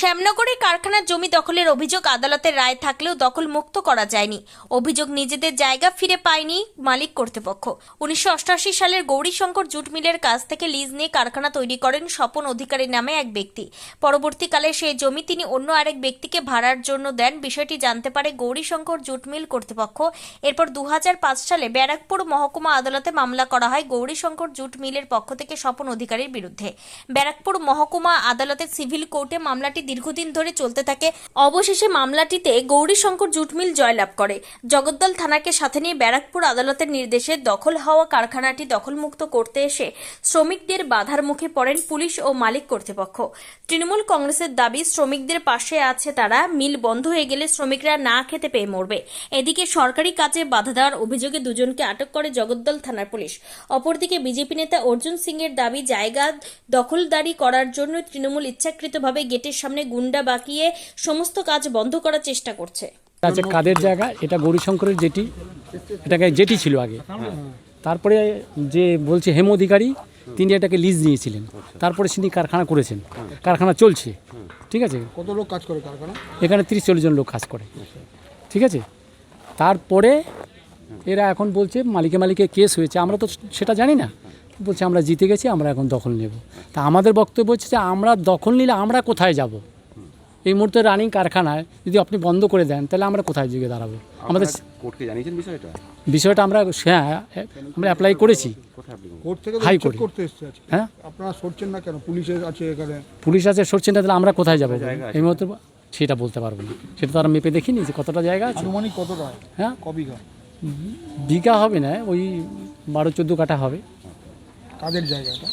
শ্যামনগরে কারখানার জমি দখলের অভিযোগ আদালতের রায় থাকলেও দখল মুক্ত করা যায়নি। অভিযোগ নিজেদের জায়গা ফিরে পায়নি মালিক কর্তৃপক্ষ। উনিশশো অষ্টআশি সালের গৌরীশঙ্কর জুট মিলের কাছ থেকে লিজ নিয়ে কারখানা তৈরি করেন স্বপন অধিকারী নামে এক ব্যক্তি। পরবর্তীকালে সেই জমি তিনি অন্য আরেক ব্যক্তিকে ভাড়ার জন্য দেন। বিষয়টি জানতে পারে গৌরীশঙ্কর জুট মিল কর্তৃপক্ষ। এরপর দু হাজার পাঁচ সালে ব্যারাকপুর মহকুমা আদালতে মামলা করা হয় গৌরীশঙ্কর জুট মিলের পক্ষ থেকে স্বপন অধিকারীর বিরুদ্ধে। ব্যারাকপুর মহকুমা আদালতের সিভিল কোর্টে মামলাটি দীর্ঘদিন ধরে চলতে থাকে, অবশেষে মামলাটিতে গৌরীশঙ্কর জুট মিল জয়লাভ করে। জগদ্দল থানাকে সাথে নিয়ে ব্যারাকপুর আদালতের নির্দেশে দখল হওয়া কারখানাটি দখলমুক্ত করতে এসে শ্রমিকদের বাধার মুখে পড়েন পুলিশ ও মালিক কর্তৃপক্ষ। তৃণমূল কংগ্রেসের দাবি, শ্রমিকদের পাশে আছে তারা, মিল বন্ধ হয়ে গেলে শ্রমিকরা না খেতে পেয়ে মরবে। এদিকে সরকারি কাজে বাধা দেওয়ার অভিযোগে দুজনকে আটক করে জগদ্দল থানার পুলিশ। অপরদিকে বিজেপি নেতা অর্জুন সিং এর দাবি, জায়গা দখলদারি করার জন্য তৃণমূল ইচ্ছাকৃতভাবে গেটের সামনে গুন্ডা বাকিয়ে সমস্ত কাজ বন্ধ করার চেষ্টা করছে। আছে কাদের জায়গা? এটা গৌরীশঙ্করের জেটি। এটাকে জেটি ছিল আগে। তারপরে যে বলছে হেম অধিকারী তিনি এটাকে লিজ নিয়েছিলেন। তারপরে তিনি কারখানা করেছেন। কারখানা চলছে। ঠিক আছে? কত লোক কাজ করে কারখানা? এখানে তিরিশ চল্লিশ জন লোক কাজ করে। ঠিক আছে? তারপরে এরা এখন বলছে মালিকে মালিকে কেস হয়েছে। আমরা তো সেটা জানি না। বলছে আমরা জিতে গেছি আমরা এখন দখল নেব। তা আমাদের বক্তব্য হচ্ছে যে আমরা দখল নিলে আমরা কোথায় যাব? এই মুহূর্তে রানিং কারখানায় যদি আপনি বন্ধ করে দেন তাহলে আমরা কোথায় যুগে দাঁড়াবো? আমাদের কোর্টকে জানিয়েছেন বিষয়টা? বিষয়টা আমরা হ্যাঁ আমরা অ্যাপ্লাই করেছি। কোর্ট থেকে হাই চেক কোর্টে। করতে এসছে হ্যাঁ? আপনারা সরছেন না কেন? পুলিশের আছে এখানে। পুলিশ আছে সরছে না তাহলে আমরা কোথায় যাব? এই মুহূর্তে সেটা বলতে পারব না। সেটা তো আমরা মেপে দেখিনি যে কতটা জায়গা আছে। আনুমানিক কতটা? হ্যাঁ? কবিঘা বিঘা হবে না ওই বারো চোদ্দ কাঠা হবে। জায়গাটা।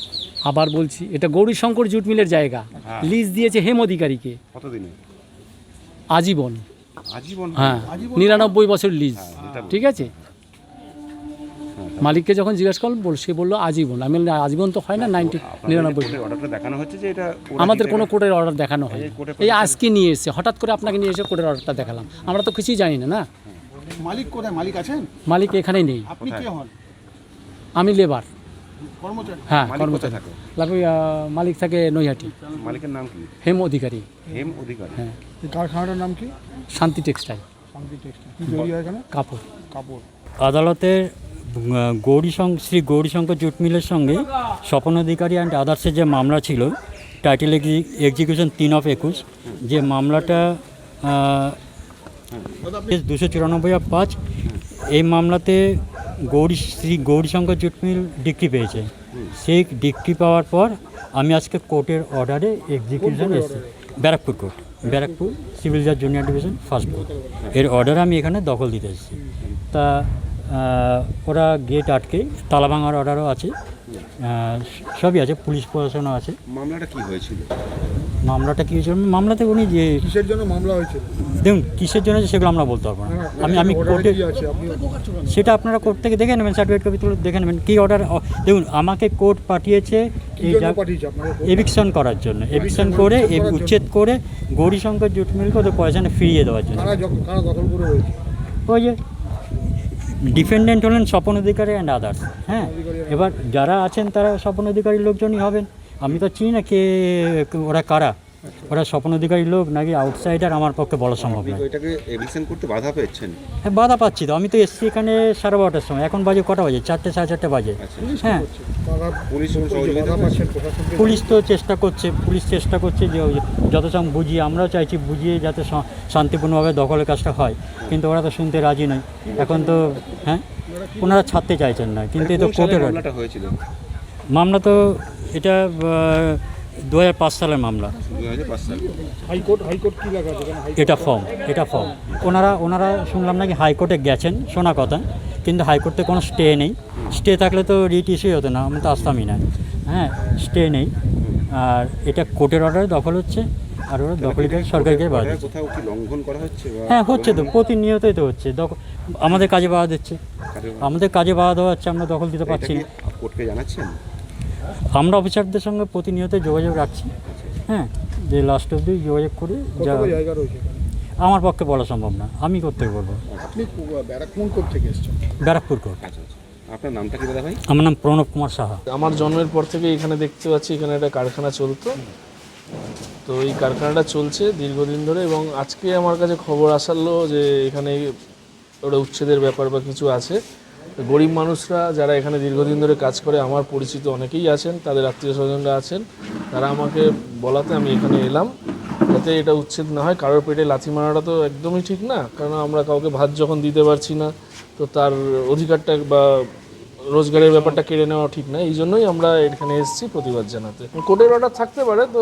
আবার বলছি এটা গৌরীশঙ্কর জুট মিলের জায়গা। হ্যাঁ। লিজ দিয়েছে হেম অধিকারীকে। কতদিনে? আজীবন। আজীবন হ্যাঁ নিরানব্বই বছর লিজ। ঠিক আছে? মালিককে যখন জিজ্ঞেস করলাম বল সে বলল আজীবন। আমি আজীবন তো হয় না নাইনটি নিরানব্বই। দেখানো হচ্ছে যে এটা আমাদের কোনো কোর্টের অর্ডার দেখানো হয় এই আজকে নিয়ে এসে হঠাৎ করে আপনাকে নিয়ে এসে কোর্টের অর্ডারটা দেখালাম। আমরা তো কিছুই জানি না না? মালিক কোথায়? মালিক আছেন? মালিক এখানে নেই। আপনি কে হন? আমি লেবার হ্যাঁ মালিক কর্মচারী। থাকে? মালিক থাকে নৈহাটি। মালিকের নাম কি? হেম অধিকারী। হেম অধিকারী। হ্যাঁ। কারখানাটার নাম কি? শান্তি টেক্সটাইল। শান্তি টেক্সটাইল। কি তৈরি হয় এখানে? কাপড়। কাপড়। আদালতের গৌরীশঙ্ক শ্রী গৌরীশঙ্কর জুট মিলের সঙ্গে স্বপন অধিকারী অ্যান্ড আদার্সের যে মামলা ছিল টাইটেল এক্সিকিউশন তিন অফ একুশ যে মামলাটা দুশো চুরানব্বই অফ পাঁচ এই মামলাতে Gauri Shri Gaurishankar jute mill decree পেয়েছে। সেই ডিগ্রি পাওয়ার পর আমি আজকে কোর্টের অর্ডারে এক্সিকিউশন এসেছি। ব্যারাকপুর কোর্ট ব্যারাকপুর সিভিল জাজ জুনিয়র ডিভিশন ফার্স্ট কোর্ট এর অর্ডার আমি এখানে দখল দিতে এসেছি। তা ওরা গেট আটকে তালা ভাঙার অর্ডারও আছে। সবই আছে পুলিশ প্রশাসনও আছে। মামলাটা কি হয়েছিল? মামলাটা কী হয়েছিল? মামলাতে উনি যে কিসের জন্য মামলা হয়েছিল? দেখুন কিসের জন্য সেগুলো আমরা বলতে পারব না। আমি আমি order এ কোর্টে সেটা আপনারা কোর্ট থেকে দেখে নেবেন সার্টিফিকেট কপি তুলে দেখে নেবেন কী অর্ডার দেখুন আমাকে কোর্ট পাঠিয়েছে জন্য এভিকশন করার জন্য। এভিকশন করে উচ্ছেদ করে গৌরীশঙ্কর জুট মিলকে ওদের পয়সাটা ফিরিয়ে দেওয়ার জন্য। ওই যে ডিফেন্ডেন্ট হলেন স্বপন অধিকারী অ্যান্ড আদার্স হ্যাঁ এবার যারা আছেন তারা স্বপন অধিকারীর লোকজনই হবেন। আমি তো চিনি না কে ওরা কারা। ওরা স্বপ্ন অধিকারী লোক নাকি আউটসাইডার আমার পক্ষে বলা সম্ভব এটাকে এভিকশন করতে বাধা পেয়েছেন। হ্যাঁ বাধা পাচ্ছি তো। আমি তো এসছি এখানে সাড়ে বারোটার সময়। এখন বাজে কটা বাজে? চারটে সাড়ে চারটে বাজে। আচ্ছা। হ্যাঁ। পুলিশ তো চেষ্টা করছে পুলিশ চেষ্টা করছে যে যত সব বুঝিয়ে আমরাও চাইছি বুঝিয়ে যাতে শান্তিপূর্ণভাবে দখলের কাজটা হয়। কিন্তু ওরা তো শুনতে রাজি নয়। এখন তো হ্যাঁ? ওনারা ছাড়তে চাইছেন না। কিন্তু এই তো কোর্টের মামলা তো এটা দু হাজার পাঁচ সালের মামলা। হাইকোর্ট হাইকোর্ট কি এটা ফর্ম এটা ফর্ম। ওনারা ওনারা শুনলাম নাকি হাইকোর্টে গেছেন শোনা কথা কিন্তু হাইকোর্টে কোনো স্টে নেই। স্টে থাকলে তো রিট ইস্যুই হতো না আমি তো আসতামই না। হ্যাঁ স্টে নেই। আর এটা কোর্টের অর্ডারে দখল হচ্ছে আর ওরা দখলকে সরকারকে বাধা order দিচ্ছে। কোথাও কি লঙ্ঘন করা হচ্ছে বা হ্যাঁ হচ্ছে তো প্রতিনিয়তই তো হচ্ছে। দখল আমাদের কাজে বাধা দিচ্ছে। আমাদের কাজে বাধা দেওয়া হচ্ছে আমরা দখল দিতে পারছি না। কোর্টকে জানাচ্ছেন? আমরা অফিসারদের সঙ্গে প্রতিনিয়ত যোগাযোগ রাখছি হ্যাঁ যে লাস্ট অব্দি যোগাযোগ করে যা জায়গা রয়েছে আমার পক্ষে বলা সম্ভব না আমি করতে বলব। আপনি ব্যারাকপুর কোর্ট থেকে এসেছেন? ব্যারাকপুর কোর্ট। আচ্ছা আচ্ছা। আপনার নামটা কি দাদা ভাই? আমার নাম প্রণব কুমার সাহা। আমার জন্মের পর থেকে এখানে দেখতে পাচ্ছি এখানে একটা কারখানা চলতো। তো এই কারখানাটা চলছে দীর্ঘদিন ধরে এবং আজকে আমার কাছে খবর আসালো যে এখানে ওটা উচ্ছেদের ব্যাপার বা কিছু আছে। গরিব মানুষরা যারা এখানে দীর্ঘদিন ধরে কাজ করে, আমার পরিচিত অনেকেই আছেন, তাদের আত্মীয় স্বজনরা আছেন, তারা আমাকে বলাতে আমি এখানে এলাম, যাতে এটা উচ্ছেদ না হয়। কারোর পেটে লাথি মারাটা তো একদমই ঠিক না, কারণ আমরা কাউকে ভাত যখন দিতে পারছি না, তো তার অধিকারটা বা রোজগারের ব্যাপারটা কেড়ে নেওয়া ঠিক না। এই জন্যই আমরা এখানে এসেছি প্রতিবাদ জানাতে। কোর্টের অর্ডার থাকতে পারে, তো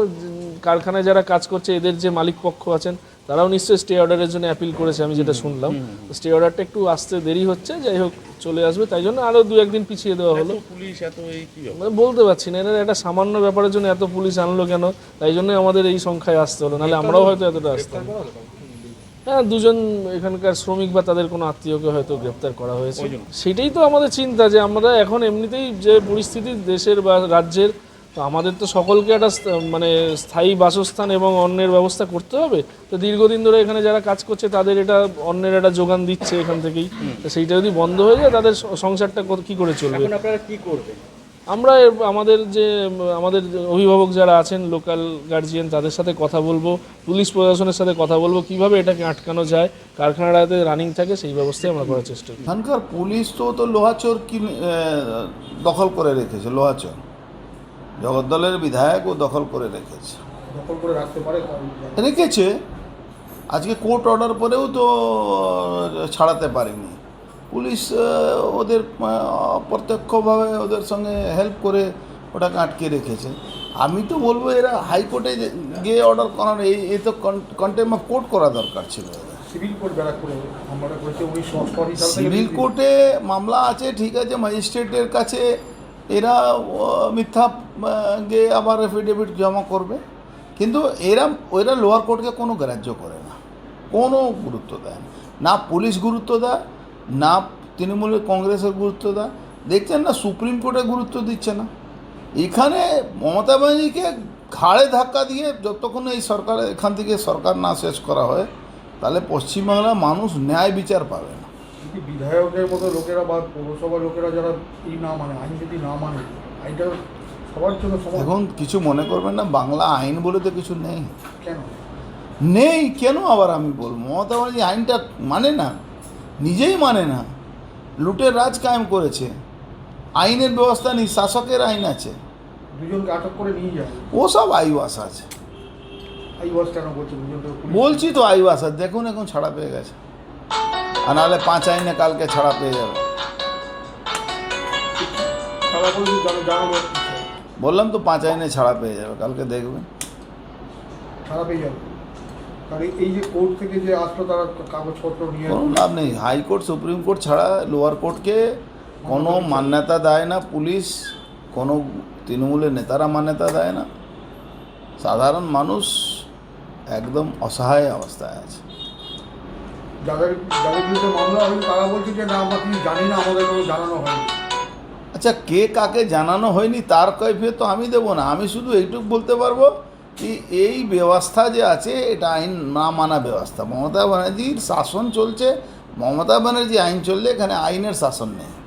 কারখানায় যারা কাজ করছে, এদের যে মালিক পক্ষ আছেন তারাও নিশ্চয়ই স্টে অর্ডারের জন্য অ্যাপিল করেছে আমি যেটা শুনলাম। স্টে অর্ডারটা একটু আসতে দেরি হচ্ছে যাই হোক চলে আসবে তাই জন্য আরও দু একদিন পিছিয়ে দেওয়া হলো। পুলিশ এত এই মানে বলতে পারছি না এনারা একটা সামান্য ব্যাপারের জন্য এত পুলিশ আনলো কেন? তাই জন্য আমাদের এই সংখ্যায় আসতে হলো নাহলে আমরাও হয়তো এতটা আসতাম। হ্যাঁ দুজন এখানকার শ্রমিক বা তাদের কোনো আত্মীয়কে হয়তো গ্রেপ্তার করা হয়েছে। সেটাই তো আমাদের চিন্তা যে আমরা এখন এমনিতেই যে পরিস্থিতি দেশের বা রাজ্যের তো আমাদের তো সকলকে একটা মানে স্থায়ী বাসস্থান এবং অন্যের ব্যবস্থা করতে হবে। তো দীর্ঘদিন ধরে এখানে যারা কাজ করছে তাদের এটা অন্যের একটা যোগান দিচ্ছে এখান থেকেই। তো সেইটা যদি বন্ধ হয়ে যায় তাদের সংসারটা কি করে চলবে? আপনারা কি করবেন? আমরা আমাদের যে আমাদের অভিভাবক যারা আছেন লোকাল গার্জিয়ান তাদের সাথে কথা বলব পুলিশ প্রশাসনের সাথে কথা বলব কীভাবে এটাকে আটকানো যায় কারখানাটা যাতে রানিং থাকে সেই ব্যবস্থাই আমরা করার চেষ্টা করি। এখানকার পুলিশ তো তো লোহাচোর আহ, দখল করে রেখেছে লোহাচোর। জগদ্দলের বিধায়ক ও দখল করে রেখেছে রেখেছে। আজকে কোর্ট অর্ডার পরেও তো ছাড়াতে পারেনি। পুলিশ ওদের প্রত্যক্ষভাবে ওদের সঙ্গে হেল্প করে ওটাকে আটকে রেখেছে। আমি তো বলব এরা হাইকোর্টে গিয়ে অর্ডার করার এই এ তো কন্টেম অফ কোর্ট করা দরকার ছিল সিভিল কোর্টে মামলা আছে ঠিক আছে ম্যাজিস্ট্রেটের কাছে এরা মিথ্যা গিয়ে আবার এফিডেভিট জমা করবে। কিন্তু এরা, ওরা লোয়ার কোর্টকে কোনো গ্রাহ্য করে না। কোনো গুরুত্ব দেয় না। না পুলিশ গুরুত্ব দেয়, না তৃণমূলের কংগ্রেসের গুরুত্ব দেয়। দেখছেন না, সুপ্রিম কোর্টে গুরুত্ব দিচ্ছে না। এখানে মমতা ব্যানার্জিকে ঘাড়ে ধাক্কা দিয়ে যতক্ষণ এই সরকার, এখান থেকে সরকার না শেষ করা হয়, তাহলে পশ্চিমবাংলার মানুষ ন্যায় বিচার পাবে যদি বিধায়কের মতো লোকেরা বা পৌরসভার লোকেরা যারা এই না মানে আইন যদি না মানে আইনটা সবার জন্য এখন কিছু মনে করবেন না বাংলা আইন বলে তো কিছু নেই। কেন? নেই কেন আবার আমি বলব? মমতা ব্যানার্জি আইনটা মানে না নিজেই মানে না। লুটের রাজ কায়েম করেছে। আইনের ব্যবস্থা নেই শাসকের আইন আছে। দুজনকে আটক করে নিয়ে যায়। ওসব আইওয়াস আছে। বলছি তো আইওয়াস দেখুন এখন ছাড়া পেয়ে গেছে। আর নাহলে পাঁচ আইনে কালকে ছাড়া পেয়ে যাবে। বললাম তো পাঁচ আইনে ছাড়া পেয়ে যাবে কালকে দেখবেন ছাড়া পেয়ে যাবে। এই- এই যে কোর্ট থেকে যে আসলো তারা কাগজপত্র নিয়ে কোনো লাভ নেই। হাইকোর্ট সুপ্রিম কোর্ট ছাড়া লোয়ার কোর্টকে কোনো মান্যতা দেয় না পুলিশ কোনো তৃণমূলের নেতারা মান্যতা দেয় না। সাধারণ মানুষ একদম অসহায় অবস্থায় আছে। যাদের যাদের বিরুদ্ধে মামলা হয়েছে, তারা বলছে যে, না, আমরা কিছু জানি না, আমাদের কোনো জানানো হয়নি। আচ্ছা কে কাকে জানানো হয়নি তার কৈফিয়ত তো আমি দেবো না। আমি শুধু এইটুকু বলতে পারব কি, এই ব্যবস্থা যে আছে, এটা আইন না মানা ব্যবস্থা। মমতা ব্যানার্জির শাসন চলছে, মমতা ব্যানার্জি আইন চললে এখানে আইনের শাসন নেই।